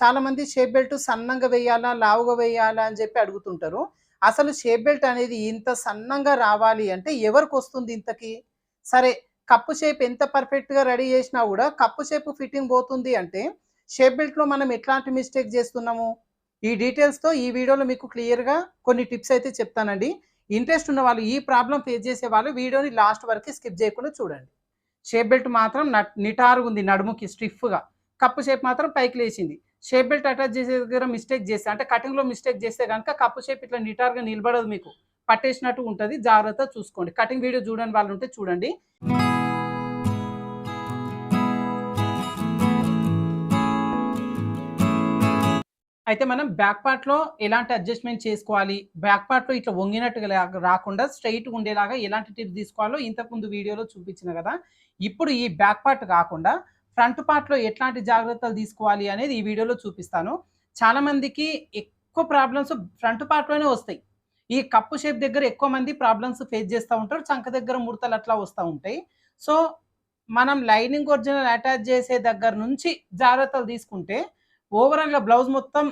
చాలా మంది shape belt సన్నంగా వేయాలా లావుగా వేయాలా అని చెప్పి అడుగుతుంటారు. అసలు షేప్ బెల్ట్ అనేది ఇంత సన్నంగా రావాలి అంటే ఎవరికి వస్తుంది ఇంతకి? సరే కప్పు షేప్ ఎంత పర్ఫెక్ట్గా రెడీ చేసినా కూడా కప్పు షేప్ ఫిట్టింగ్ పోతుంది అంటే షేప్ బెల్ట్లో మనం ఎట్లాంటి మిస్టేక్ చేస్తున్నాము? ఈ డీటెయిల్స్తో ఈ వీడియోలో మీకు క్లియర్గా కొన్ని టిప్స్ అయితే చెప్తానండి. ఇంట్రెస్ట్ ఉన్న వాళ్ళు ఈ ప్రాబ్లం ఫేస్ చేసే వాళ్ళు వీడియోని లాస్ట్ వరకు స్కిప్ చేయకుండా చూడండి. షేప్ బెల్ట్ మాత్రం నిటారుగా ఉంది నడుముకి స్టిఫ్గా కప్పు షేప్ మాత్రం పైకి లేచింది. షేప్ బెల్ట్ అటాచ్ చేసే దగ్గర మిస్టేక్ చేస్తే అంటే కటింగ్లో మిస్టేక్ చేస్తే కనుక కప్పు షేప్ ఇట్లా నిటార్గా నిలబడదు మీకు. పట్టేసినట్టు ఉంటుంది జాగ్రత్త చూసుకోండి. కటింగ్ వీడియో చూడని వాళ్ళు ఉంటే చూడండి. అయితే మనం బ్యాక్ పార్ట్లో ఎలాంటి అడ్జస్ట్మెంట్ చేసుకోవాలి? బ్యాక్ పార్ట్లో ఇట్లా వంగినట్టుగా రాకుండా స్ట్రైట్ ఉండేలాగా ఎలాంటి టిప్ తీసుకోవాలో ఇంతకుముందు వీడియోలో చూపించిన కదా. ఇప్పుడు ఈ బ్యాక్ పార్ట్ కాకుండా ఫ్రంట్ పార్ట్లో ఎట్లాంటి జాగ్రత్తలు తీసుకోవాలి అనేది ఈ వీడియోలో చూపిస్తాను. చాలా మందికి ఎక్కువ ప్రాబ్లమ్స్ ఫ్రంట్ పార్ట్లోనే వస్తాయి. ఈ కప్పు షేప్ దగ్గర ఎక్కువ మంది ప్రాబ్లమ్స్ ఫేస్ చేస్తూ ఉంటారు. చంక దగ్గర ముడతలు అట్లా వస్తూ ఉంటాయి. సో మనం లైనింగ్ ఒరిజినల్ అటాచ్ చేసే దగ్గర నుంచి జాగ్రత్తలు తీసుకుంటే ఓవరాల్గా బ్లౌజ్ మొత్తం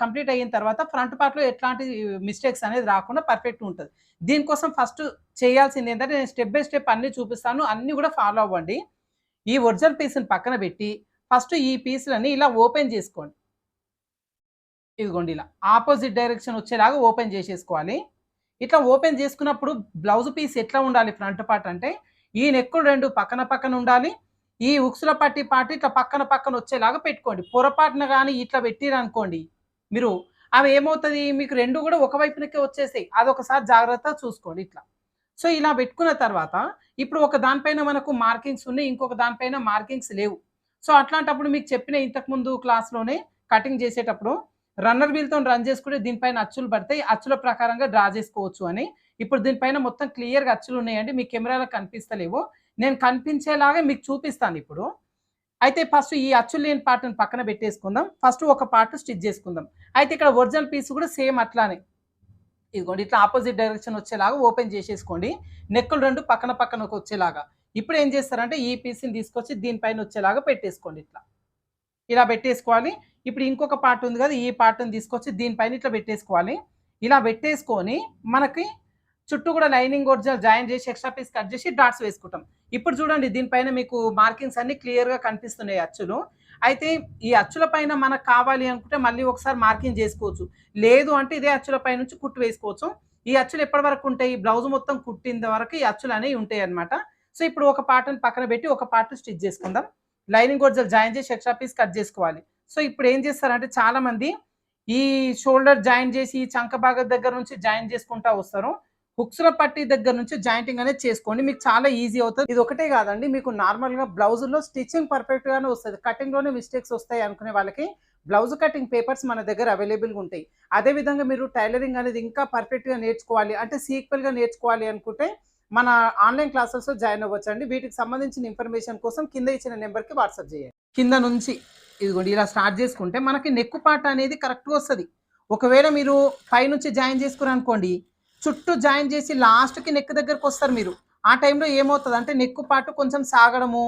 కంప్లీట్ అయిన తర్వాత ఫ్రంట్ పార్ట్లో ఎట్లాంటి మిస్టేక్స్ అనేది రాకుండా పర్ఫెక్ట్ ఉంటుంది. దీనికోసం ఫస్ట్ చేయాల్సింది ఏంటంటే నేను స్టెప్ బై స్టెప్ అన్ని చూపిస్తాను. అన్నీ కూడా ఫాలో అవ్వండి. ఈ ఒరిజినల్ పీస్ని పక్కన పెట్టి ఫస్ట్ ఈ పీసులని ఇలా ఓపెన్ చేసుకోండి. ఇదిగోండి ఇలా ఆపోజిట్ డైరెక్షన్ వచ్చేలాగా ఓపెన్ చేసేసుకోవాలి. ఇట్లా ఓపెన్ చేసుకున్నప్పుడు బ్లౌజ్ పీస్ ఎట్లా ఉండాలి ఫ్రంట్ పార్ట్ అంటే ఈ నెక్కులు రెండు పక్కన పక్కన ఉండాలి. ఈ ఉక్సుల పట్టి పాటు ఇట్లా పక్కన పక్కన వచ్చేలాగా పెట్టుకోండి. పొరపాటున కానీ ఇట్లా పెట్టిరనుకోండి మీరు అవి ఏమవుతుంది? మీకు రెండు కూడా ఒక వైపునకే వచ్చేసాయి అదొకసారి జాగ్రత్త చూసుకోండి ఇట్లా. సో ఇలా పెట్టుకున్న తర్వాత ఇప్పుడు ఒక దానిపైన మనకు మార్కింగ్స్ ఉన్నాయి ఇంకొక దానిపైన మార్కింగ్స్ లేవు. సో అట్లాంటప్పుడు మీకు చెప్పిన ఇంతకుముందు క్లాస్లోనే కటింగ్ చేసేటప్పుడు రన్నర్ వీల్తో రన్ చేసుకుంటే దీనిపైన అచ్చులు పడతాయి అచ్చుల ప్రకారంగా డ్రా చేసుకోవచ్చు అని. ఇప్పుడు దీనిపైన మొత్తం క్లియర్గా అచ్చులు ఉన్నాయండి మీ కెమెరాలో కనిపిస్తలేవు. నేను కనిపించేలాగా మీకు చూపిస్తాను ఇప్పుడు. అయితే ఫస్ట్ ఈ అచ్చులు లేని పార్ట్ని పక్కన పెట్టేసుకుందాం. ఫస్ట్ ఒక పార్ట్ స్టిచ్ చేసుకుందాం. అయితే ఇక్కడ ఒరిజినల్ పీస్ కూడా సేమ్ అట్లానే. ఇదిగోండి ఇట్లా ఆపోజిట్ డైరెక్షన్ వచ్చేలాగా ఓపెన్ చేసేసుకోండి. నెక్కులు రెండు పక్కన పక్కన వచ్చేలాగా. ఇప్పుడు ఏం చేస్తారంటే ఈ పీస్ని తీసుకొచ్చి దీనిపైన వచ్చేలాగా పెట్టేసుకోండి ఇట్లా. ఇలా పెట్టేసుకోవాలి. ఇప్పుడు ఇంకొక పార్ట్ ఉంది కదా ఈ పార్ట్ని తీసుకొచ్చి దీనిపైన ఇట్లా పెట్టేసుకోవాలి. ఇలా పెట్టేసుకొని మనకి చుట్టూ కూడా లైనింగ్ ఒరిజినల్ జాయిన్ చేసి ఎక్స్ట్రా పీస్ కట్ చేసి డాట్స్ వేసుకుంటాం. ఇప్పుడు చూడండి దీనిపైన మీకు మార్కింగ్స్ అన్ని క్లియర్గా కనిపిస్తున్నాయి అచ్చులు. అయితే ఈ అచ్చుల పైన మనకు కావాలి అనుకుంటే మళ్ళీ ఒకసారి మార్కింగ్ చేసుకోవచ్చు. లేదు అంటే ఇదే అచ్చుల పై నుంచి కుట్టు వేసుకోవచ్చు. ఈ అచ్చులు ఎప్పటి వరకు ఉంటాయి బ్లౌజ్ మొత్తం కుట్టిన వరకు ఈ అచ్చులు అనేవి ఉంటాయి అనమాట సో ఇప్పుడు ఒక పార్ట్ని పక్కన పెట్టి ఒక పార్ట్ స్టిచ్ చేసుకుందాం. లైనింగ్ గొడ్జలు జాయిన్ చేసి ఎక్స్ట్రా పీస్ కట్ చేసుకోవాలి. సో ఇప్పుడు ఏం చేస్తారంటే చాలామంది ఈ షోల్డర్ జాయిన్ చేసి ఈ చంక భాగం దగ్గర నుంచి జాయిన్ చేసుకుంటా వస్తారు. హుక్స్ల పట్టి దగ్గర నుంచి జాయింటింగ్ అనేది చేసుకోండి. మీకు చాలా ఈజీ అవుతుంది. ఇది ఒకటే కాదండి. మీకు నార్మల్గా బ్లౌజుల్లో స్టిచ్చింగ్ పర్ఫెక్ట్ గానే వస్తుంది. కటింగ్లోనే మిస్టేక్స్ వస్తాయి అనుకునే వాళ్ళకి బ్లౌజ్ కటింగ్ పేపర్స్ మన దగ్గర అవైలబుల్గా ఉంటాయి. అదే విధంగా మీరు టైలరింగ్ అనేది ఇంకా పర్ఫెక్ట్గా నేర్చుకోవాలి. అంటే సీక్వెల్గా నేర్చుకోవాలి అనుకుంటే మన ఆన్లైన్ క్లాసెస్లో జాయిన్ అవ్వచ్చు అండి వీటికి సంబంధించిన ఇన్ఫర్మేషన్ కోసం కింద ఇచ్చిన నెంబర్కి వాట్సాప్ చేయండి. కింద నుంచి ఇదిగోండి ఇలా స్టార్ట్ చేసుకుంటే మనకి నెక్కు పాట అనేది కరెక్ట్గా వస్తుంది. ఒకవేళ మీరు పై నుంచి జాయిన్ చేసుకున్నారు అనుకోండి చుట్టూ జాయిన్ చేసి లాస్ట్కి నెక్ దగ్గరకు వస్తారు మీరు. ఆ టైంలో ఏమవుతుంది? అంటే నెక్కు పాటు కొంచెం సాగడము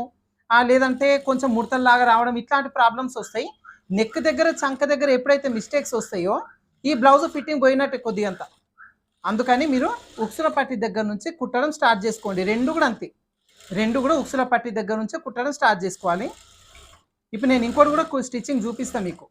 లేదంటే కొంచెం ముడతల్లాగా రావడం ఇట్లాంటి ప్రాబ్లమ్స్ వస్తాయి. నెక్ దగ్గర చంక దగ్గర ఎప్పుడైతే మిస్టేక్స్ వస్తాయో ఈ బ్లౌజ్ ఫిట్టింగ్ పోయినట్టు కొద్దిగంత. అందుకని మీరు ఉక్సుల పట్టి దగ్గర నుంచి కుట్టడం స్టార్ట్ చేసుకోండి. రెండు కూడా అంతే. రెండు కూడా ఉక్సుల పట్టి దగ్గర నుంచి కుట్టడం స్టార్ట్ చేసుకోవాలి. ఇప్పుడు నేను ఇంకోటి కూడా స్టిచ్చింగ్ చూపిస్తాను మీకు.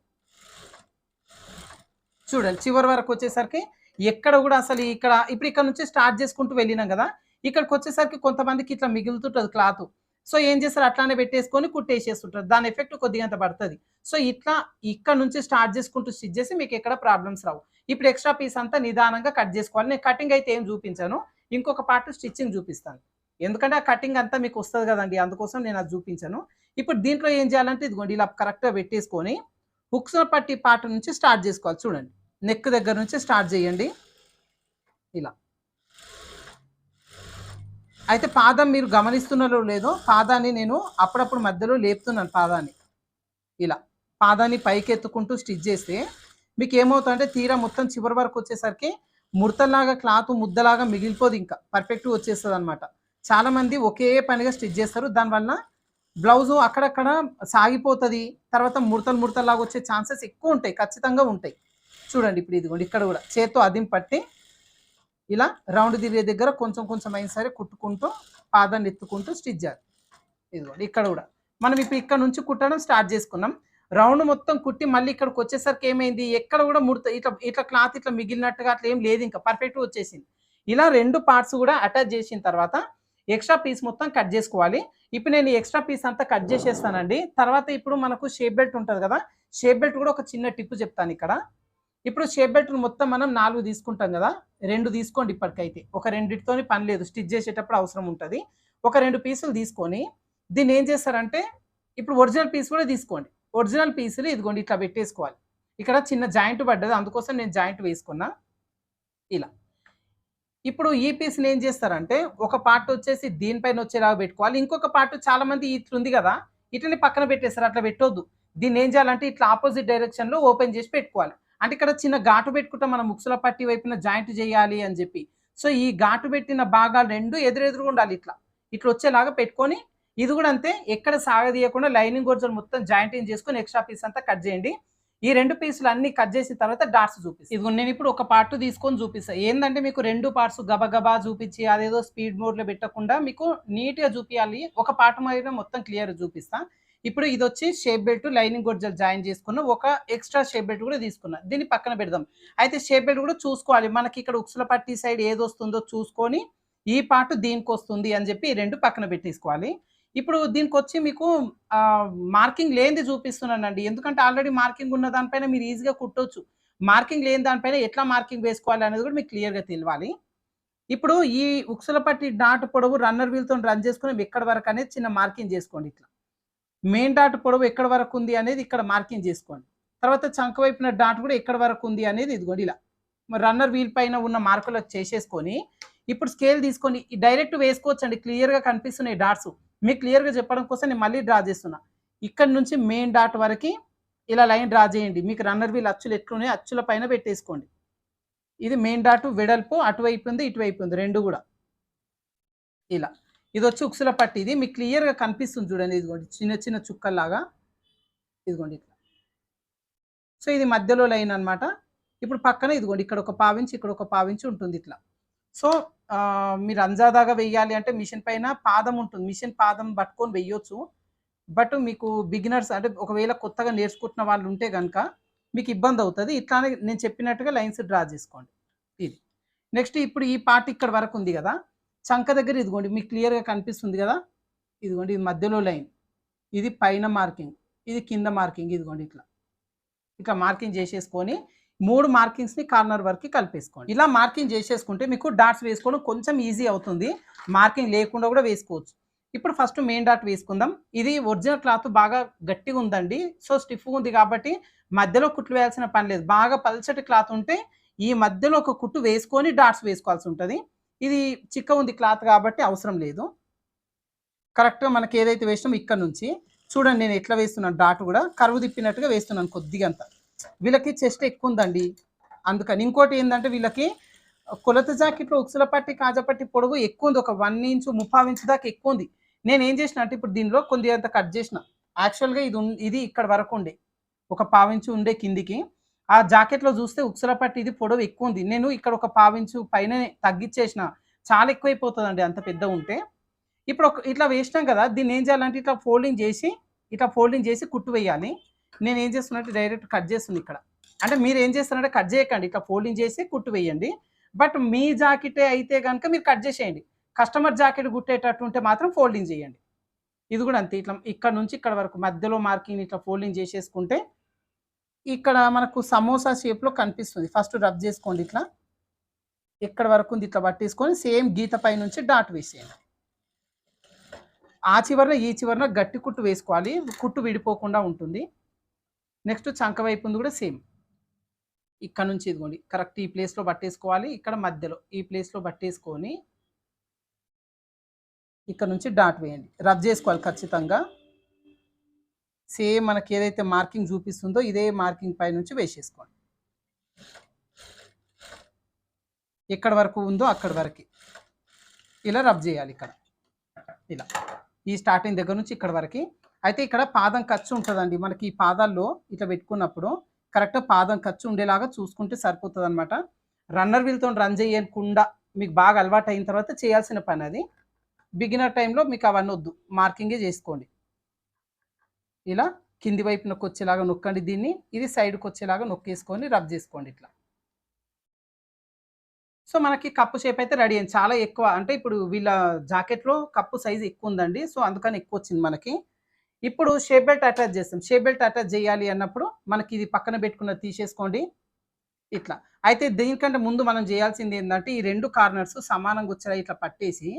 చూడండి చివరి వరకు వచ్చేసరికి ఎక్కడ కూడా అసలు ఇక్కడ ఇప్పుడు ఇక్కడ నుంచి స్టార్ట్ చేసుకుంటూ వెళ్ళినాం కదా ఇక్కడికి వచ్చేసరికి కొంతమందికి ఇట్లా మిగులుతుంటుంది క్లాత్. సో ఏం చేస్తారు? అట్లానే పెట్టేసుకొని కుట్టేసేస్తుంటారు. దాని ఎఫెక్ట్ కొద్దిగా అంత పడుతుంది. సో ఇట్లా ఇక్కడ నుంచి స్టార్ట్ చేసుకుంటూ స్టిచ్ చేసి మీకు ఎక్కడ ప్రాబ్లమ్స్ రావు. ఇప్పుడు ఎక్స్ట్రా పీస్ అంతా నిదానంగా కట్ చేసుకోవాలి. నేను కటింగ్ అయితే ఏం చూపించాను. ఇంకొక పార్ట్ స్టిచ్చింగ్ చూపిస్తాను. ఎందుకంటే ఆ కటింగ్ అంతా మీకు వస్తుంది కదండి అందుకోసం నేను అది చూపించాను. ఇప్పుడు దీంట్లో ఏం చేయాలంటే ఇదిగోండి ఇలా కరెక్ట్గా పెట్టేసుకొని హుక్స్ పట్టి పార్ట్ నుంచి స్టార్ట్ చేసుకోవాలి. చూడండి. నెక్ దగ్గర నుంచి స్టార్ట్ చేయండి. ఇలా. అయితే పాదం మీరు గమనిస్తున్నారో లేదో పాదాన్ని నేను అప్పుడప్పుడు మధ్యలో లేపుతున్నాను పాదాన్ని. ఇలా. పాదాన్ని పైకెత్తుకుంటూ స్టిచ్ చేస్తే మీకు ఏమవుతుందంటే తీరా మొత్తం చివరి వరకు వచ్చేసరికి ముడతలాగా క్లాత్ ముద్దలాగా మిగిలిపోదు ఇంకా. పర్ఫెక్ట్గా వచ్చేస్తుంది అనమాట చాలామంది ఒకే పనిగా స్టిచ్ చేస్తారు. దానివల్ల బ్లౌజు అక్కడక్కడ సాగిపోతుంది. తర్వాత ముడతలు ముడతలు లాగా వచ్చే ఛాన్సెస్ ఎక్కువ ఉంటాయి. ఖచ్చితంగా ఉంటాయి. చూడండి ఇప్పుడు ఇదిగోండి ఇక్కడ కూడా చేత్తో అదిం పట్టి ఇలా రౌండ్ తిరిగే దగ్గర కొంచెం కొంచెం అయిన సరే కుట్టుకుంటూ పాదాన్ని ఎత్తుకుంటూ స్టిచ్ చేయాలి. ఇదిగోండి ఇక్కడ కూడా మనం ఇప్పుడు ఇక్కడ నుంచి కుట్టడం స్టార్ట్ చేసుకున్నాం. రౌండ్ మొత్తం కుట్టి మళ్ళీ ఇక్కడికి వచ్చేసరికి ఏమైంది? ఎక్కడ కూడా ముడత ఇట్లా ఇట్లా క్లాత్ ఇట్లా మిగిలినట్టుగా అట్లా ఏం లేదు ఇంకా పర్ఫెక్ట్గా వచ్చేసింది. ఇలా రెండు పార్ట్స్ కూడా అటాచ్ చేసిన తర్వాత ఎక్స్ట్రా పీస్ మొత్తం కట్ చేసుకోవాలి. ఇప్పుడు నేను ఎక్స్ట్రా పీస్ అంతా కట్ చేసేస్తానండి. తర్వాత ఇప్పుడు మనకు షేప్ బెల్ట్ ఉంటుంది కదా షేప్ బెల్ట్ కూడా ఒక చిన్న టిప్పు చెప్తాను ఇక్కడ. ఇప్పుడు షేప్ బెల్ట్ మొత్తం మనం నాలుగు తీసుకుంటాం కదా? రెండు తీసుకోండి ఇప్పటికైతే. ఒక రెండిటితోని పని లేదు. స్టిచ్ చేసేటప్పుడు అవసరం ఉంటుంది. ఒక రెండు పీసులు తీసుకొని దీన్ని ఏం చేస్తారంటే ఇప్పుడు ఒరిజినల్ పీస్ కూడా తీసుకోండి. ఒరిజినల్ పీసులు ఇదిగోండి ఇట్లా పెట్టేసుకోవాలి. ఇక్కడ చిన్న జాయింట్ పడ్డది అందుకోసం నేను జాయింట్ వేసుకున్నా. ఇలా. ఇప్పుడు ఈ పీస్ని ఏం చేస్తారంటే ఒక పార్ట్ వచ్చేసి దీనిపైన వచ్చేలాగా పెట్టుకోవాలి. ఇంకొక పార్ట్ చాలామంది ఇట్లుంది కదా ఇట్లని పక్కన పెట్టేస్తారు. అట్లా పెట్టొద్దు. దీన్ని ఏం చేయాలంటే ఇట్లా ఆపోజిట్ డైరెక్షన్లో ఓపెన్ చేసి పెట్టుకోవాలి. అంటే ఇక్కడ చిన్న ఘాటు పెట్టుకుంటే మనం ముక్సుల పట్టి వైపున జాయింట్ చేయాలి అని చెప్పి. సో ఈ ఘాటు పెట్టిన భాగాలు రెండు ఎదురెదురుగా ఉండాలి ఇట్లా. ఇట్లా వచ్చేలాగా పెట్టుకొని ఇది కూడా అంతే ఎక్కడ సాగదీయకుండా లైనింగ్ గొర్జలు మొత్తం జాయింటింగ్ చేసుకొని ఎక్స్ట్రా పీస్ అంతా కట్ చేయండి. ఈ రెండు పీసులు అన్ని కట్ చేసిన తర్వాత డాట్స్ చూపిస్తాను ఇది నేను ఇప్పుడు ఒక పార్ట్ తీసుకొని చూపిస్తాను ఏంటంటే మీకు రెండు పార్ట్స్ గబగబా చూపించి అదేదో స్పీడ్ మోడ్లో పెట్టకుండా మీకు నీట్గా చూపించాలి ఒక పార్ట్ మీద మొత్తం క్లియర్ చూపిస్తా. ఇప్పుడు ఇది వచ్చి షేప్ బెల్ట్ లైనింగ్ గొడ్జలు జాయిన్ చేసుకున్న ఒక ఎక్స్ట్రా షేప్ బెల్ట్ కూడా తీసుకున్నా. దీన్ని పక్కన పెడదాం. అయితే షేప్ బెల్ట్ కూడా చూసుకోవాలి. మనకి ఇక్కడ ఉక్సుల పట్టి సైడ్ ఏది వస్తుందో చూసుకొని ఈ పార్ట్ దీనికి వస్తుంది అని చెప్పి రెండు పక్కన పెట్టేసుకోవాలి. ఇప్పుడు దీనికి వచ్చి మీకు మార్కింగ్ లేనిది చూపిస్తున్నానండి. ఎందుకంటే ఆల్రెడీ మార్కింగ్ ఉన్న దానిపైన మీరు ఈజీగా కుట్టొచ్చు. మార్కింగ్ లేని దానిపైన ఎట్లా మార్కింగ్ వేసుకోవాలి అనేది కూడా మీకు క్లియర్గా తెలియాలి ఇప్పుడు ఈ ఉక్సుల పట్టి డాట్ పొడవు రన్నర్ వీల్తో రన్ చేసుకుని ఎక్కడ వరకు అనేది చిన్న మార్కింగ్ చేసుకోండి ఇట్లా. మెయిన్ డాట్ పొడవు ఎక్కడ వరకు ఉంది అనేది ఇక్కడ మార్కింగ్ చేసుకోండి. తర్వాత చంక వైపున డాట్ కూడా ఎక్కడ వరకు ఉంది అనేది ఇదిగోండి ఇలా. రన్నర్ వీల్ పైన ఉన్న మార్కులు చేసేసుకొని ఇప్పుడు స్కేల్ తీసుకొని డైరెక్ట్ వేసుకోవచ్చండి. క్లియర్గా కనిపిస్తున్నాయి డాట్స్. మీకు క్లియర్గా చెప్పడం కోసం నేను మళ్ళీ డ్రా చేస్తున్నా. ఇక్కడ నుంచి మెయిన్ డాట్ వరకు ఇలా లైన్ డ్రా చేయండి. మీకు రన్నర్ వీల్ అచ్చులు ఎట్లున్నాయి అచ్చుల పైన పెట్టేసుకోండి. ఇది మెయిన్ డాట్ వెడల్పు అటువైపు ఉంది ఇటువైపు ఉంది. రెండు కూడా. ఇలా. ఇది వచ్చి ఉక్సుల పట్టి. ఇది మీకు క్లియర్గా కనిపిస్తుంది చూడండి. ఇదిగోండి. చిన్న చిన్న చుక్కల్లాగా ఇదిగోండి ఇట్లా. సో ఇది మధ్యలో లైన్ అనమాట ఇప్పుడు పక్కన ఇదిగోండి. ఇక్కడ ఒక పావించి ఇక్కడ ఒక పావించి ఉంటుంది ఇట్లా. సో మీరు అంజాదాగా వెయ్యాలి అంటే మిషన్ పైన పాదం ఉంటుంది. మిషన్ పాదం పట్టుకొని వెయ్యొచ్చు. బట్ మీకు బిగినర్స్ అంటే ఒకవేళ కొత్తగా నేర్చుకుంటున్న వాళ్ళు ఉంటే కనుక మీకు ఇబ్బంది అవుతుంది. ఇట్లానే నేను చెప్పినట్టుగా లైన్స్ డ్రా చేసుకోండి. ఇది. నెక్స్ట్ ఇప్పుడు ఈ పార్ట్ ఇక్కడ వరకు ఉంది కదా. చంక దగ్గర ఇదిగోండి మీకు క్లియర్గా కనిపిస్తుంది కదా? ఇదిగోండి ఇది మధ్యలో లైన్. ఇది పైన మార్కింగ్ ఇది కింద మార్కింగ్ ఇదిగోండి ఇట్లా. ఇట్లా మార్కింగ్ చేసేసుకొని మూడు మార్కింగ్స్ని కార్నర్ వరకు కలిపేసుకోండి. ఇలా మార్కింగ్ చేసేసుకుంటే మీకు డాట్స్ వేసుకోవడం కొంచెం ఈజీ అవుతుంది. మార్కింగ్ లేకుండా కూడా వేసుకోవచ్చు. ఇప్పుడు ఫస్ట్ మెయిన్ డాట్ వేసుకుందాం. ఇది ఒరిజినల్ క్లాత్ బాగా గట్టిగా ఉందండి. సో స్టిఫ్గా ఉంది కాబట్టి మధ్యలో కుట్లు వేయాల్సిన పని లేదు. బాగా పల్చటి క్లాత్ ఉంటే ఈ మధ్యలో ఒక కుట్టు వేసుకొని డాట్స్ వేసుకోవాల్సి ఉంటుంది. ఇది చిక్క ఉంది క్లాత్ కాబట్టి అవసరం లేదు. కరెక్ట్గా మనకి ఏదైతే వేసినామో ఇక్కడ నుంచి చూడండి నేను ఎట్లా వేస్తున్నాను డాట్ కూడా కరువు తిప్పినట్టుగా వేస్తున్నాను కొద్దిగా అంత వీళ్ళకి చెస్ట్ ఎక్కువ ఉందండి. అందుకని ఇంకోటి ఏంటంటే వీళ్ళకి కొలత జాకెట్లో ఉక్సుల పట్టి కాజపట్టి పొడవు ఎక్కువ ఉంది. ఒక వన్ ఇంచు ముప్పావు ఇంచు దాకా ఎక్కువ ఉంది. నేను ఏం చేసిన అంటే ఇప్పుడు దీనిలో కొద్ది అంత కట్ చేసిన. యాక్చువల్గా ఇది ఇది ఇక్కడ వరకు ఉండే. ఒక పావించు ఉండే కిందికి. ఆ జాకెట్లో చూస్తే ఉక్సుల పట్టి ఇది పొడవు ఎక్కువ ఉంది. నేను ఇక్కడ ఒక పావించు పైన తగ్గించేసిన. చాలా ఎక్కువైపోతుందండి. అంత పెద్ద ఉంటే. ఇప్పుడు ఒక ఇట్లా వేసినాం కదా దీన్ని ఏం చేయాలంటే ఇట్లా ఫోల్డింగ్ చేసి ఇట్లా ఫోల్డింగ్ చేసి కుట్టు వేయాలి. నేను ఏం చేస్తున్నట్టు డైరెక్ట్ కట్ చేస్తుంది ఇక్కడ. అంటే మీరు ఏం చేస్తున్నారంటే కట్ చేయకండి. ఇట్లా ఫోల్డింగ్ చేసి కుట్టు వేయండి. బట్ మీ జాకెటే అయితే కనుక మీరు కట్ చేసేయండి. కస్టమర్ జాకెట్ కుట్టేటట్టు ఉంటే మాత్రం ఫోల్డింగ్ చేయండి. ఇది కూడా అంతే. ఇట్లా ఇక్కడ నుంచి ఇక్కడ వరకు మధ్యలో మార్కింగ్ ఇట్లా ఫోల్డింగ్ చేసేసుకుంటే ఇక్కడ మనకు సమోసా షేప్లో కనిపిస్తుంది. ఫస్ట్ రబ్ చేసుకోండి ఇట్లా. ఎక్కడ వరకు ఉంది ఇట్లా పట్టేసుకొని సేమ్ గీత పై నుంచి డాట్ వేసేయండి. ఆ చివరన ఈ చివరన గట్టి కుట్టు వేసుకోవాలి. కుట్టు విడిపోకుండా ఉంటుంది. నెక్స్ట్ చంక వైపు ఉంది కూడా సేమ్. ఇక్కడ నుంచి ఇదిగోండి. కరెక్ట్ ఈ ప్లేస్లో పట్టేసుకోవాలి. ఇక్కడ మధ్యలో ఈ ప్లేస్లో పట్టేసుకొని ఇక్కడ నుంచి డాట్ వేయండి. రబ్ చేసుకోవాలి ఖచ్చితంగా. సేమ్ మనకి ఏదైతే మార్కింగ్ చూపిస్తుందో ఇదే మార్కింగ్ పై నుంచి వేసేసుకోండి. ఎక్కడ వరకు ఉందో అక్కడ వరకు. ఇలా రబ్ చేయాలి ఇక్కడ. ఇలా. ఈ స్టార్టింగ్ దగ్గర నుంచి ఇక్కడ వరకు. అయితే ఇక్కడ పాదం ఖర్చు ఉంటుందండి. మనకి ఈ పాదాల్లో ఇట్లా పెట్టుకున్నప్పుడు కరెక్ట్ పాదం ఖర్చు ఉండేలాగా చూసుకుంటే సరిపోతుంది అనమాట రన్నర్ వీల్తో రన్ చేయకుండా మీకు బాగా అలవాటు అయిన తర్వాత చేయాల్సిన పని అది. బిగినర్ టైంలో మీకు అవన్నీ వద్దు. మార్కింగే చేసుకోండి. ఇలా కింది వైపునకు వచ్చేలాగా నొక్కండి దీన్ని ఇది సైడ్కి వచ్చేలాగా నొక్కేసుకొని రబ్ చేసుకోండి ఇట్లా. సో మనకి కప్పు షేప్ అయితే రెడీ అయింది. చాలా ఎక్కువ అంటే ఇప్పుడు వీళ్ళ జాకెట్లో కప్పు సైజ్ ఎక్కువ ఉందండి. సో అందుకని ఎక్కువ వచ్చింది మనకి. ఇప్పుడు షేప్ బెల్ట్ అటాచ్ చేస్తాం. షేప్ బెల్ట్ అటాచ్ చేయాలి అన్నప్పుడు మనకి ఇది పక్కన పెట్టుకున్న తీసేసుకోండి. ఇట్లా. అయితే దీనికంటే ముందు మనం చేయాల్సింది ఏంటంటే ఈ రెండు కార్నర్స్ సమానంగా వచ్చేలా ఇట్లా పట్టేసి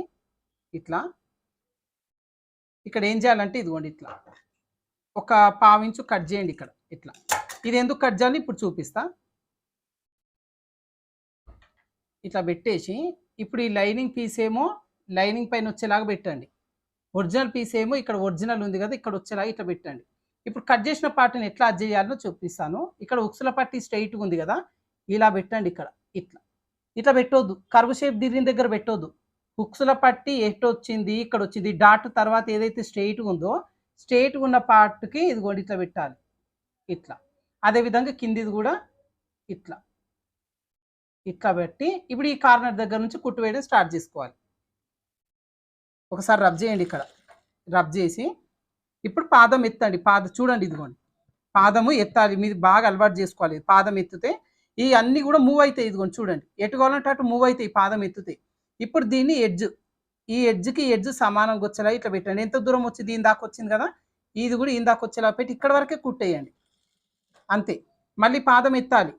ఇట్లా. ఇక్కడ ఏం చేయాలంటే ఇదిగోండి ఇట్లా. ఒక పావించు కట్ చేయండి ఇక్కడ ఇట్లా. ఇది ఎందుకు కట్ చేయాలి? ఇప్పుడు చూపిస్తా. ఇట్లా పెట్టేసి ఇప్పుడు ఈ లైనింగ్ పీస్ ఏమో లైనింగ్ పైన వచ్చేలాగా పెట్టండి. ఒరిజినల్ పీస్ ఏమో ఇక్కడ ఒరిజినల్ ఉంది కదా ఇక్కడ వచ్చేలాగా ఇట్లా పెట్టండి. ఇప్పుడు కట్ చేసిన పార్ట్ని ఎట్లా అడ్జస్ట్ చేయాలో చూపిస్తాను. ఇక్కడ ఉక్సుల పట్టి స్ట్రైట్గా ఉంది కదా ఇలా పెట్టండి ఇక్కడ ఇట్లా. ఇట్లా పెట్టొద్దు కర్వ్ షేప్ దీని దగ్గర పెట్టొద్దు. హుక్స్ల పట్టి ఎట్ వచ్చింది ఇక్కడ వచ్చింది డాట్ తర్వాత ఏదైతే స్ట్రైట్గా ఉందో స్ట్రైట్గా ఉన్న పార్ట్కి ఇదిగోండి ఇట్లా పెట్టాలి. ఇట్లా. అదేవిధంగా కిందిది కూడా ఇట్లా. ఇట్లా పెట్టి ఇప్పుడు ఈ కార్నర్ దగ్గర నుంచి కుట్టు వేయడం స్టార్ట్ చేసుకోవాలి. ఒకసారి రబ్ చేయండి ఇక్కడ. రబ్ చేసి ఇప్పుడు పాదం ఎత్తండి. పాద చూడండి ఇదిగోండి. పాదము ఎత్తాలి. మీరు బాగా అలవాటు చేసుకోవాలి. పాదం ఎత్తితే ఈ అన్నీ కూడా మూవ్ అవుతాయి ఇదిగోండి చూడండి. ఎటు కావాలంటే అటు మూవ్ అవుతాయి పాదం ఎత్తుతాయి ఇప్పుడు దీన్ని ఎడ్జ్ ఈ ఎడ్జ్కి ఎడ్జ్ సమానంగా వచ్చేలా ఇట్లా పెట్టండి. ఎంత దూరం వచ్చింది ఇందాక వచ్చింది కదా? ఇది కూడా ఇందాక వచ్చేలా పెట్టి ఇక్కడ వరకే కుట్టేయండి. అంతే. మళ్ళీ పాదం ఎత్తాలి.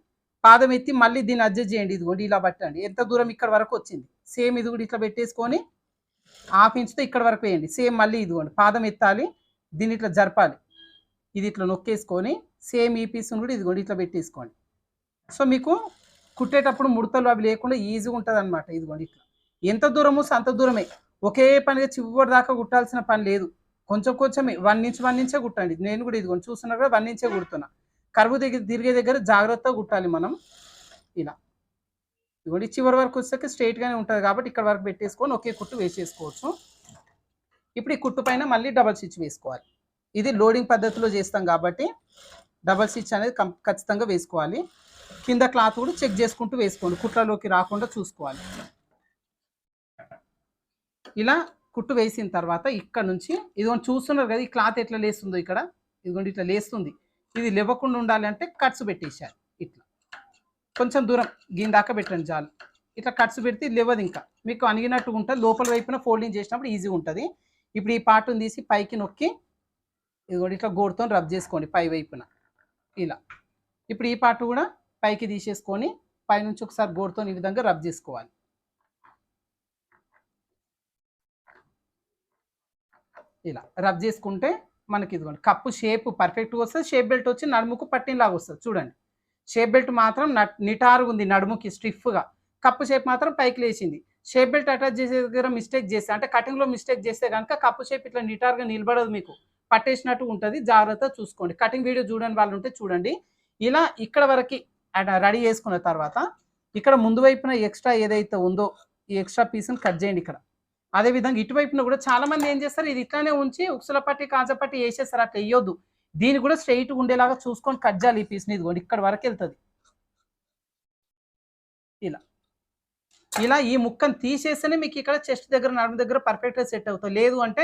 పాదం ఎత్తి మళ్ళీ దీన్ని అడ్జస్ట్ చేయండి. ఇదిగోండి ఇలా పట్టండి. ఎంత దూరం ఇక్కడ వరకు వచ్చింది? సేమ్ ఇది కూడా ఇట్లా పెట్టేసుకొని హాఫ్ ఇంచ్తో ఇక్కడ వరకు వేయండి. సేమ్ మళ్ళీ ఇదిగోండి. పాదం ఎత్తాలి. దీన్ని ఇట్లా జరపాలి. ఇది ఇట్లా నొక్కేసుకొని సేమ్ ఈ పీస్ని కూడా ఇదిగోండి ఇట్లా పెట్టేసుకోండి. సో మీకు కుట్టేటప్పుడు ముడతలు అవి లేకుండా ఈజీగా ఉంటుంది అనమాట ఇదిగోండి ఇట్లా. ఎంత దూరము అంత దూరమే. ఒకే పనిగా చివరి దాకా కుట్టాల్సిన పని లేదు. కొంచెం కొంచెమే వన్ ఇంచ్ వన్ ఇంచే కుట్టండి. నేను కూడా ఇదిగోండి చూస్తున్నా కూడా వన్ ఇంచే కుడుతున్నా. కరువు దగ్గర తిరిగే దగ్గర జాగ్రత్తగా కుట్టాలి మనం. ఇలా. ఇదిగోండి చివరి వరకు వచ్చాక స్ట్రైట్గానే ఉంటుంది కాబట్టి ఇక్కడ వరకు పెట్టేసుకొని ఒకే కుట్టు వేసేసుకోవచ్చు. ఇప్పుడు ఈ కుట్టు పైన మళ్ళీ డబల్ స్టిచ్ వేసుకోవాలి. ఇది లోడింగ్ పద్ధతిలో చేస్తాం కాబట్టి డబల్ స్టిచ్ అనేది కం- ఖచ్చితంగా వేసుకోవాలి. కింద క్లాత్ కూడా చెక్ చేసుకుంటూ వేసుకోండి. కుట్లలోకి రాకుండా చూసుకోవాలి. ఇలా కుట్టు వేసిన తర్వాత ఇక్కడ నుంచి ఇదిగోండి చూస్తున్నారు కదా ఈ క్లాత్ ఎట్లా లేస్తుందో ఇక్కడ? ఇదిగోండి ఇట్లా లేస్తుంది. ఇది లేవకుండా ఉండాలంటే కట్స్ పెట్టేశారు ఇట్లా. కొంచెం దూరం దీని దాకా పెట్టండి చాలు. ఇట్లా కట్స్ పెడితే లేవదు ఇంకా. మీకు అణిగినట్టు ఉంటుంది. లోపల వైపున ఫోల్డింగ్ చేసినప్పుడు ఈజీగా ఉంటుంది. ఇప్పుడు ఈ పార్ట్ని తీసి పైకి నొక్కి ఇదిగోండి ఇట్లా గోడుతో రబ్ చేసుకోండి పై వైపున. ఇలా. ఇప్పుడు ఈ పార్ట్ కూడా పైకి తీసేసుకొని పైనుంచి ఒకసారి గోడుతో ఈ విధంగా రబ్ చేసుకోవాలి. ఇలా రబ్ చేసుకుంటే మనకి ఇదిగోండి కప్పు షేప్ పర్ఫెక్ట్గా వస్తుంది షేప్ బెల్ట్ వచ్చి నడుముకు పట్టినలాగా వస్తుంది చూడండి. షేప్ బెల్ట్ మాత్రం నట్ నిటారుగా ఉంది నడుముకి స్టిఫ్గా. కప్పు షేప్ మాత్రం పైకి లేచింది. షేప్ బెల్ట్ అటాచ్ చేసే దగ్గర మిస్టేక్ చేస్తే అంటే కటింగ్లో మిస్టేక్ చేస్తే కనుక కప్పు షేప్ ఇట్లా నిటారుగా నిలబడదు మీకు. పట్టేసినట్టు ఉంటుంది జాగ్రత్త చూసుకోండి. కటింగ్ వీడియో చూడని వాళ్ళు ఉంటే చూడండి. ఇలా ఇక్కడ వరకు రెడీ చేసుకున్న తర్వాత ఇక్కడ ముందు వైపున ఎక్స్ట్రా ఏదైతే ఉందో ఈ ఎక్స్ట్రా పీస్ని కట్ చేయండి ఇక్కడ. అదేవిధంగా ఇటువైపున కూడా చాలా మంది ఏం చేస్తారు? ఇది ఇట్లానే ఉంచి ఉక్సుల పట్టి కాజా పట్టి వేసేస్తారు. అట్లా వేయొద్దు. దీన్ని కూడా స్ట్రైట్ ఉండేలాగా చూసుకొని కట్ చేయాలి ఈ పీస్ని ఇదిగోండి ఇక్కడ వరకు వెళ్తుంది. ఇలా. ఇలా ఈ ముక్కను తీసేస్తేనే మీకు ఇక్కడ చెస్ట్ దగ్గర నడుము దగ్గర పర్ఫెక్ట్గా సెట్ అవుతుంది. లేదు అంటే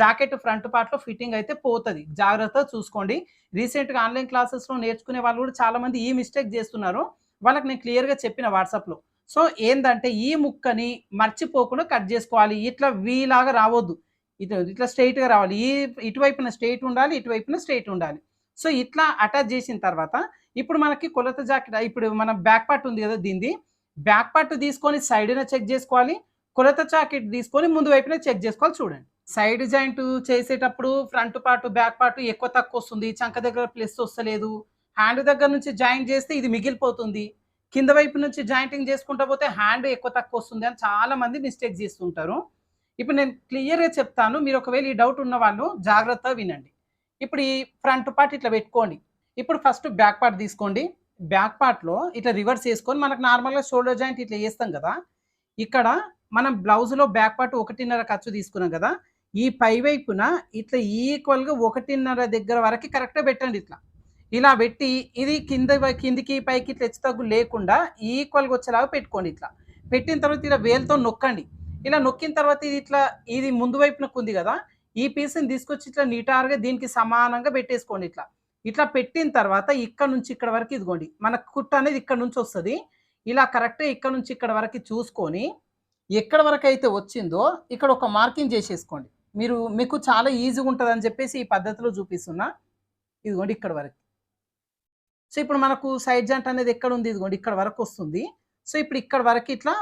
జాకెట్ ఫ్రంట్ పార్ట్లో ఫిట్టింగ్ అయితే పోతుంది. జాగ్రత్తగా చూసుకోండి. రీసెంట్గా ఆన్లైన్ క్లాసెస్లో నేర్చుకునే వాళ్ళు కూడా చాలామంది ఈ మిస్టేక్ చేస్తున్నారు. వాళ్ళకి నేను క్లియర్గా చెప్పిన వాట్సాప్లో సో ఏంటంటే ఈ ముక్కని మర్చిపోకుండా కట్ చేసుకోవాలి. ఇట్లా వీలాగా రావద్దు. ఇటు ఇట్లా స్ట్రైట్గా రావాలి. ఈ ఇటువైపున స్ట్రైట్ ఉండాలి ఇటువైపున స్ట్రైట్ ఉండాలి. సో ఇట్లా అటాచ్ చేసిన తర్వాత ఇప్పుడు మనకి కొలత జాకెట్ ఇప్పుడు మన బ్యాక్ పార్ట్ ఉంది కదా దీనిది. బ్యాక్ పార్ట్ తీసుకొని సైడ్న చెక్ చేసుకోవాలి. కొలత జాకెట్ తీసుకొని ముందు వైపున చెక్ చేసుకోవాలి చూడండి. సైడ్ జాయింట్ చేసేటప్పుడు ఫ్రంట్ పార్ట్ బ్యాక్ పార్ట్ ఎక్కువ తక్కువ వస్తుంది. చంక దగ్గర ప్లస్ వస్తలేదు. హ్యాండ్ దగ్గర నుంచి జాయింట్ చేస్తే ఇది మిగిలిపోతుంది. కింద వైపు నుంచి జాయింటింగ్ చేసుకుంటా పోతే హ్యాండ్ ఎక్కువ తక్కువ వస్తుంది అని చాలా మంది మిస్టేక్ చేస్తుంటారు. ఇప్పుడు నేను క్లియర్గా చెప్తాను మీరు ఒకవేళ ఈ డౌట్ ఉన్న వాళ్ళు జాగ్రత్తగా వినండి. ఇప్పుడు ఈ ఫ్రంట్ పార్ట్ ఇట్లా పెట్టుకోండి. ఇప్పుడు ఫస్ట్ బ్యాక్ పార్ట్ తీసుకోండి. బ్యాక్ పార్ట్లో ఇట్లా రివర్స్ చేసుకొని మనకు నార్మల్గా షోల్డర్ జాయింట్ ఇట్లా చేస్తాం కదా. ఇక్కడ మనం బ్లౌజ్లో బ్యాక్ పార్ట్ ఒకటిన్నర ఖర్చు తీసుకున్నాం కదా. ఈ పై వైపున ఇట్లా ఈక్వల్గా ఒకటిన్నర దగ్గర వరకు కరెక్ట్గా పెట్టండి ఇట్లా. ఇలా పెట్టి ఇది కింద కిందికి పైకి ఇట్లా హెచ్చు లేకుండా ఈక్వల్గా వచ్చేలాగా పెట్టుకోండి ఇట్లా. పెట్టిన తర్వాత ఇలా వేలుతో నొక్కండి. ఇలా నొక్కిన తర్వాత ఇది ఇట్లా ఇది ముందు వైపునకు ఉంది కదా ఈ పీస్ని తీసుకొచ్చి ఇట్లా నీటారుగా దీనికి సమానంగా పెట్టేసుకోండి ఇట్లా. ఇట్లా పెట్టిన తర్వాత ఇక్కడ నుంచి ఇక్కడ వరకు ఇదిగోండి మన కుట్ట అనేది ఇక్కడ నుంచి వస్తుంది. ఇలా కరెక్ట్గా ఇక్కడ నుంచి ఇక్కడ వరకు చూసుకొని ఎక్కడ వరకు అయితే వచ్చిందో ఇక్కడ ఒక మార్కింగ్ చేసేసుకోండి. మీరు మీకు చాలా ఈజీగా ఉంటుంది అని చెప్పేసి ఈ పద్ధతిలో చూపిస్తున్నా. ఇదిగోండి ఇక్కడ వరకు. సో ఇప్పుడు మనకు సైడ్ జాయింట్ అనేది ఎక్కడ ఉంది ఇదిగోండి ఇక్కడ వరకు వస్తుంది. సో ఇప్పుడు ఇక్కడ వరకు ఇట్లా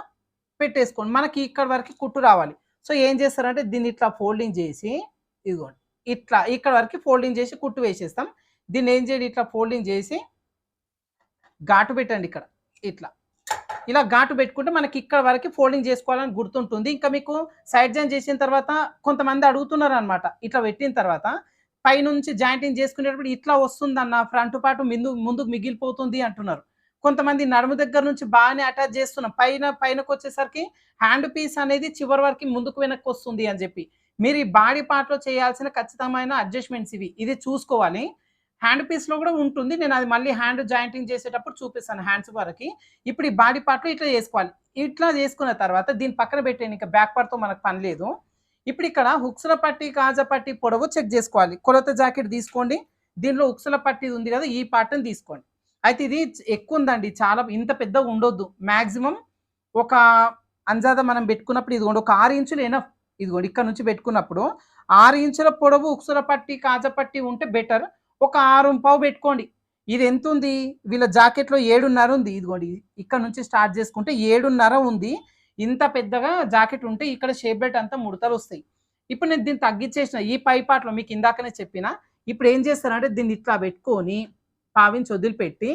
పెట్టేసుకోండి. మనకి ఇక్కడ వరకు కుట్టు రావాలి. సో ఏం చేస్తారంటే దీన్ని ఇట్లా ఫోల్డింగ్ చేసి ఇదిగోండి ఇట్లా ఇక్కడ వరకు ఫోల్డింగ్ చేసి కుట్టు వేసేస్తాం. దీన్ని ఏం చేయండి? ఇట్లా ఫోల్డింగ్ చేసి ఘాటు పెట్టండి ఇక్కడ. ఇట్లా. ఇలా ఘాటు పెట్టుకుంటే మనకి ఇక్కడ వరకు ఫోల్డింగ్ చేసుకోవాలని గుర్తుంటుంది. ఇంకా మీకు సైడ్ జాయిన్ చేసిన తర్వాత కొంతమంది అడుగుతున్నారు అనమాట ఇట్లా పెట్టిన తర్వాత పైనుంచి జాయింటింగ్ చేసుకునేటప్పుడు ఇట్లా వస్తుందన్న ఫ్రంట్ పాటు ముందు ముందుకు మిగిలిపోతుంది అంటున్నారు. కొంతమంది నడుము దగ్గర నుంచి బాగానే అటాచ్ చేస్తున్నాం పైన పైనకు వచ్చేసరికి హ్యాండ్ పీస్ అనేది చివరి వరకు ముందుకు వెనక్కి వస్తుంది అని చెప్పి. మీరు ఈ బాడీ పార్ట్లో చేయాల్సిన ఖచ్చితమైన అడ్జస్ట్మెంట్స్ ఇవి. ఇది చూసుకోవాలి. హ్యాండ్ పీస్లో కూడా ఉంటుంది. నేను అది మళ్ళీ హ్యాండ్ జాయింటింగ్ చేసేటప్పుడు చూపిస్తాను హ్యాండ్స్ వరకు. ఇప్పుడు ఈ బాడీ పార్ట్లో ఇట్లా చేసుకోవాలి. ఇట్లా చేసుకున్న తర్వాత దీని పక్కన పెట్టేయండి. ఇంకా బ్యాక్ పార్ట్తో మనకు పని లేదు. ఇప్పుడు ఇక్కడ హుక్స్ల పట్టి కాజా పట్టి పొడవు చెక్ చేసుకోవాలి. కొలత జాకెట్ తీసుకోండి. దీనిలో హుక్స్ల పట్టి ఉంది కదా ఈ పార్ట్ని తీసుకోండి. అయితే ఇది ఎక్కువ ఉందండి. చాలా ఇంత పెద్దగా ఉండొద్దు. మ్యాక్సిమం ఒక అంజాద మనం పెట్టుకున్నప్పుడు ఇదిగోండి ఒక ఆరు ఇంచులు ఎనఫ్ ఇదిగోండి ఇక్కడ నుంచి పెట్టుకున్నప్పుడు ఆరు ఇంచుల పొడవు ఉక్సుల పట్టి కాజా పట్టి ఉంటే బెటర్ ఒక ఆరు పావు పెట్టుకోండి. ఇది ఎంత ఉంది? వీళ్ళ జాకెట్లో ఏడున్నర ఉంది. ఇదిగోండి ఇక్కడ నుంచి స్టార్ట్ చేసుకుంటే ఏడున్నర ఉంది. ఇంత పెద్దగా జాకెట్ ఉంటే ఇక్కడ షేప్ బెల్ట్ అంతా ముడతలు వస్తాయి. ఇప్పుడు నేను దీన్ని తగ్గించేసిన ఈ పై పాటలో మీకు ఇందాకనే చెప్పిన ఇప్పుడు ఏం చేస్తారంటే దీన్ని ఇట్లా పెట్టుకొని పావించి వదిలిపెట్టి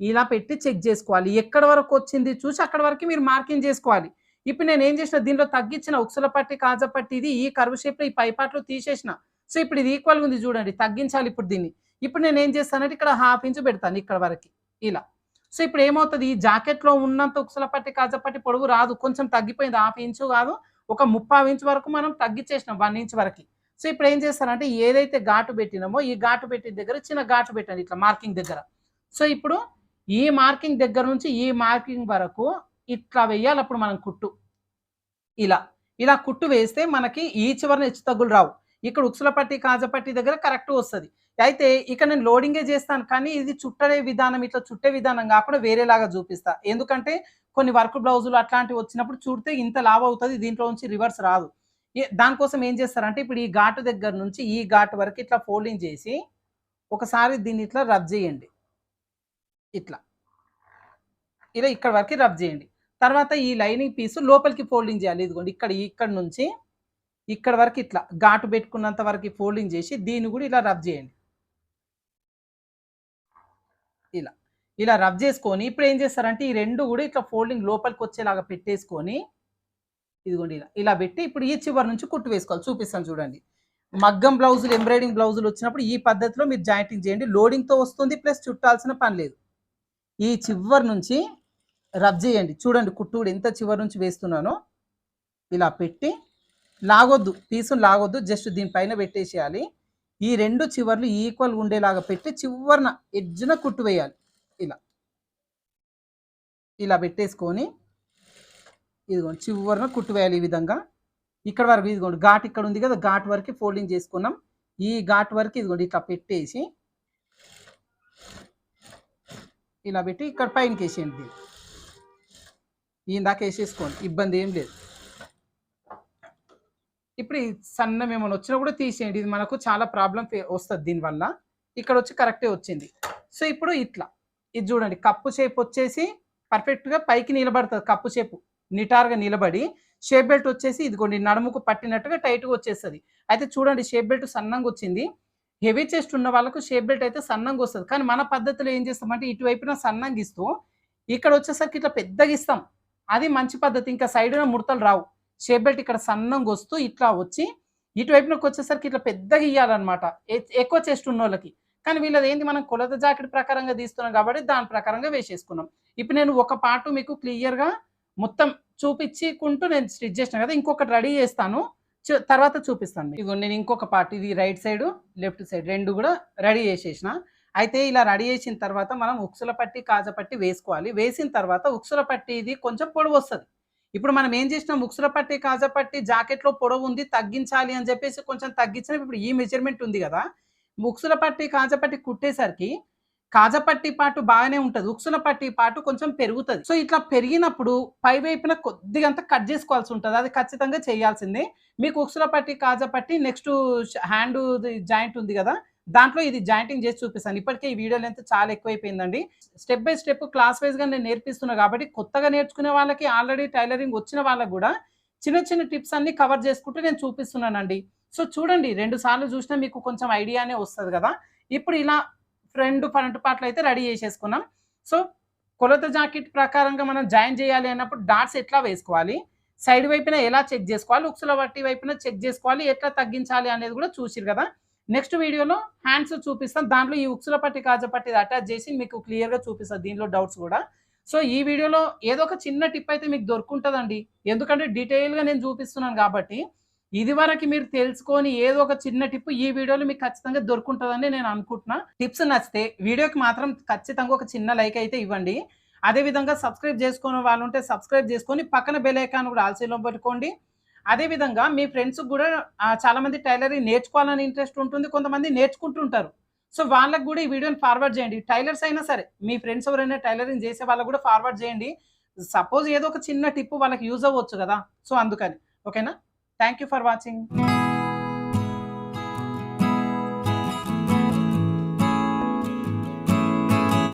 ఇలా పెట్టి చెక్ చేసుకోవాలి. ఎక్కడ వరకు వచ్చింది చూసి అక్కడ వరకు మీరు మార్కింగ్ చేసుకోవాలి. ఇప్పుడు నేను ఏం చేసిన దీనిలో తగ్గించిన ఉక్సుల పట్టి కాజా పట్టి ఇది ఈ కరువు షేప్లో ఈ పై పాటలో తీసేసిన. సో ఇప్పుడు ఇది ఈక్వల్గా ఉంది చూడండి తగ్గించాలి ఇప్పుడు దీన్ని. ఇప్పుడు నేను ఏం చేస్తానంటే ఇక్కడ హాఫ్ ఇంచ్ పెడతాను ఇక్కడ వరకు ఇలా. సో ఇప్పుడు ఏమవుతుంది ఈ జాకెట్లో ఉన్నంత ఉక్సుల పట్టి కాజా పట్టి పొడవు రాదు. కొంచెం తగ్గిపోయింది. హాఫ్ ఇంచు కాదు. ఒక ముప్పై ఇంచు వరకు మనం తగ్గించేసినాం వన్ ఇంచ్ వరకు. సో ఇప్పుడు ఏం చేస్తారంటే ఏదైతే ఘాటు పెట్టినామో ఈ ఘాటు పెట్టిన దగ్గర చిన్న ఘాటు పెట్టండి. ఇట్లా మార్కింగ్ దగ్గర. సో ఇప్పుడు ఈ మార్కింగ్ దగ్గర నుంచి ఈ మార్కింగ్ వరకు ఇట్లా వేయాలి అప్పుడు మనం కుట్టు. ఇలా. ఇలా కుట్టు వేస్తే మనకి ఈ చివరన హెచ్చు తగ్గులు రావు. ఇక్కడ ఉక్సుల పట్టి కాజపట్టి దగ్గర కరెక్ట్ వస్తుంది. అయితే ఇక నేను లోడింగే చేస్తాను కానీ ఇది చుట్టడే విధానం ఇట్లా చుట్టే విధానం కాకుండా వేరేలాగా చూపిస్తా. ఎందుకంటే కొన్ని వర్క్ బ్లౌజులు అట్లాంటివి వచ్చినప్పుడు చూడితే ఇంత లాభ అవుతుంది దీంట్లో నుంచి రివర్స్ రాదు. ఏ- దానికోసం ఏం చేస్తారంటే ఇప్పుడు ఈ ఘాటు దగ్గర నుంచి ఈ ఘాటు వరకు ఇట్లా ఫోల్డింగ్ చేసి ఒకసారి దీన్ని ఇట్లా రబ్ చేయండి. ఇట్లా. ఇలా ఇక్కడ వరకు రబ్ చేయండి. తర్వాత ఈ లైనింగ్ పీస్ లోపలికి ఫోల్డింగ్ చేయాలి. ఇదిగోండి ఇక్కడ ఇక్కడ నుంచి ఇక్కడ వరకు ఇట్లా ఘాటు పెట్టుకున్నంత వరకు ఫోల్డింగ్ చేసి దీన్ని కూడా ఇలా రబ్ చేయండి. ఇలా ఇలా రబ్ చేసుకొని ఇప్పుడు ఏం చేస్తారంటే ఈ రెండు కూడా ఇట్లా ఫోల్డింగ్ లోపలికి వచ్చేలాగా పెట్టేసుకొని ఇదిగోండి ఇలా ఇలా పెట్టి ఇప్పుడు ఈ చివరి నుంచి కుట్టు వేసుకోవాలి. చూపిస్తాను చూడండి. మగ్గం బ్లౌజులు ఎంబ్రాయిడింగ్ బ్లౌజులు వచ్చినప్పుడు ఈ పద్ధతిలో మీరు జాయింటింగ్ చేయండి. లోడింగ్తో వస్తుంది ప్లస్ చుట్టాల్సిన పని లేదు. ఈ చివరి నుంచి రబ్ చేయండి. చూడండి కుట్టు కూడా ఎంత చివరి నుంచి వేస్తున్నానో. ఇలా పెట్టి లాగొద్దు పీసును లాగొద్దు జస్ట్ దీనిపైన పెట్టేసేయాలి. ఈ రెండు చివర్లు ఈక్వల్ ఉండేలాగా పెట్టి చివరన ఎడ్జ్న కుట్టు వేయాలి. ఇలా. ఇలా పెట్టేసుకొని ఇదిగోండి చివరన కుట్టు వేయాలి ఈ విధంగా. ఇక్కడ వరకు ఇదిగోండి ఘాట్ ఇక్కడ ఉంది కదా ఘాట్ వరకు ఫోల్డింగ్ చేసుకున్నాం. ఈ ఘాట్ వరకు ఇదిగోండి ఇట్లా పెట్టేసి ఇలా పెట్టి ఇక్కడ పైనకి వేసేయండి. ఇందాక వేసేసుకోండి ఇబ్బంది ఏం లేదు. ఇప్పుడు ఈ సన్నం ఏమైనా వచ్చినా కూడా తీసేయండి. ఇది మనకు చాలా ప్రాబ్లం వస్తుంది దీనివల్ల. ఇక్కడ వచ్చి కరెక్టే వచ్చింది. సో ఇప్పుడు ఇట్లా. ఇది చూడండి. కప్పు షేప్ వచ్చేసి పర్ఫెక్ట్గా పైకి నిలబడుతుంది. కప్పు షేపు నిటారుగా నిలబడి షేప్ బెల్ట్ వచ్చేసి ఇదిగోండి నడుముకు పట్టినట్టుగా టైట్గా వచ్చేస్తుంది. అయితే చూడండి షేప్ బెల్ట్ సన్నంగా వచ్చింది. హెవీ చెస్ట్ ఉన్న వాళ్ళకు షేప్ బెల్ట్ అయితే సన్నంగా వస్తుంది. కానీ మన పద్ధతిలో ఏం చేస్తామంటే ఇటువైపున సన్నంగా ఇస్తూ ఇక్కడ వచ్చేసరికి ఇట్లా పెద్దగా ఇస్తాం. అది మంచి పద్ధతి. ఇంకా సైడ్న ముడతలు రావు. షేప్ బెల్ట్ ఇక్కడ సన్నంగా వస్తూ ఇట్లా వచ్చి ఇటువైపునకు వచ్చేసరికి ఇట్లా పెద్దగా ఇయ్యాలన్నమాట ఎక్కువ చెస్ట్ ఉన్న వాళ్ళకి కానీ వీళ్ళది ఏంది? మనం కొలత జాకెట్ ప్రకారంగా తీస్తున్నాం కాబట్టి దాని ప్రకారంగా వేసేసుకున్నాం. ఇప్పుడు నేను ఒక పాటు మీకు క్లియర్గా మొత్తం చూపించుకుంటూ నేను స్టిచ్ చేసిన కదా ఇంకొకటి రెడీ చేస్తాను. తర్వాత చూపిస్తాను మీకు. ఇగో నేను ఇంకొక పార్ట్ ఇది రైట్ సైడ్ లెఫ్ట్ సైడ్ రెండు కూడా రెడీ చేసేసిన. అయితే ఇలా రెడీ చేసిన తర్వాత మనం ఉక్సుల పట్టి కాజా పట్టి వేసుకోవాలి. వేసిన తర్వాత ఉక్సుల పట్టి ఇది కొంచెం పొడవు వస్తుంది. ఇప్పుడు మనం ఏం చేసినాం? ముక్సుల పట్టి కాజా పట్టి జాకెట్లో పొడవు ఉంది తగ్గించాలి అని చెప్పేసి కొంచెం తగ్గించిన ఇప్పుడు ఈ మెజర్మెంట్ ఉంది కదా. ముక్సుల పట్టి కాజా పట్టి కుట్టేసరికి కాజా పట్టి పాటు బాగానే ఉంటుంది. ఉక్సుల పట్టి పాటు కొంచెం పెరుగుతుంది. సో ఇట్లా పెరిగినప్పుడు పై వైపున కొద్దిగంత కట్ చేసుకోవాల్సి ఉంటుంది. అది ఖచ్చితంగా చేయాల్సిందే. మీకు ఉక్సుల పట్టి కాజా పట్టి నెక్స్ట్ హ్యాండ్ జాయింట్ ఉంది కదా. దాంట్లో ఇది జాయింటింగ్ చేసి చూపిస్తాను. ఇప్పటికే ఈ వీడియో లెంత్ చాలా ఎక్కువైపోయిందండి. స్టెప్ బై స్టెప్ క్లాస్ వైజ్గా నేను నేర్పిస్తున్నా కాబట్టి కొత్తగా నేర్చుకునే వాళ్ళకి ఆల్రెడీ టైలరింగ్ వచ్చిన వాళ్ళకి కూడా చిన్న చిన్న టిప్స్ అన్ని కవర్ చేసుకుంటూ నేను చూపిస్తున్నానండి. సో చూడండి రెండు సార్లు చూసినా మీకు కొంచెం ఐడియానే వస్తుంది కదా. ఇప్పుడు ఇలా ఫ్రెండ్ ఫ్రంట్ పాటలు అయితే రెడీ చేసేసుకున్నాం. సో కొలత జాకెట్ ప్రకారంగా మనం జాయిన్ చేయాలి అన్నప్పుడు డాట్స్ ఎట్లా వేసుకోవాలి? సైడ్ వైపున ఎలా చెక్ చేసుకోవాలి? ఉక్సుల వట్టి వైపున చెక్ చేసుకోవాలి? ఎట్లా తగ్గించాలి అనేది కూడా చూసిరు కదా. నెక్స్ట్ వీడియోలో హ్యాండ్స్ చూపిస్తాను దాంట్లో ఈ ఉక్సుల పట్టి కాజా పట్టి అటాచ్ చేసి మీకు క్లియర్గా చూపిస్తాను దీనిలో డౌట్స్ కూడా. సో ఈ వీడియోలో ఏదో ఒక చిన్న టిప్ అయితే మీకు దొరుకుంటుందండి. ఎందుకంటే డీటెయిల్గా నేను చూపిస్తున్నాను కాబట్టి ఇది వరకు మీరు తెలుసుకొని ఏదో ఒక చిన్న టిప్ ఈ వీడియోలో మీకు ఖచ్చితంగా దొరుకుంటుందని నేను అనుకుంటున్నా. టిప్స్ నచ్చితే వీడియోకి మాత్రం ఖచ్చితంగా ఒక చిన్న లైక్ అయితే ఇవ్వండి. అదే విధంగా సబ్స్క్రైబ్ చేసుకునే వాళ్ళు ఉంటే సబ్స్క్రైబ్ చేసుకొని పక్కన బెల్ ఐకాన్ కూడా ఆల్సీలో పెట్టుకోండి. అదే విధంగా మీ ఫ్రెండ్స్ కూడా చాలామంది చాలా మంది టైలరింగ్ నేర్చుకోవాలని ఇంట్రెస్ట్ ఉంటుంది కొంతమంది నేర్చుకుంటుంటారు. సో వాళ్ళకి కూడా ఈ వీడియోని ఫార్వర్డ్ చేయండి. టైలర్స్ అయినా సరే మీ ఫ్రెండ్స్ ఎవరైనా టైలరింగ్ చేసే వాళ్ళకి కూడా ఫార్వర్డ్ చేయండి. సపోజ్ ఏదో ఒక చిన్న టిప్ వాళ్ళకి యూజ్ అవ్వచ్చు కదా. సో అందుకని. ఓకేనా థ్యాంక్ యూ ఫర్ వాచింగ్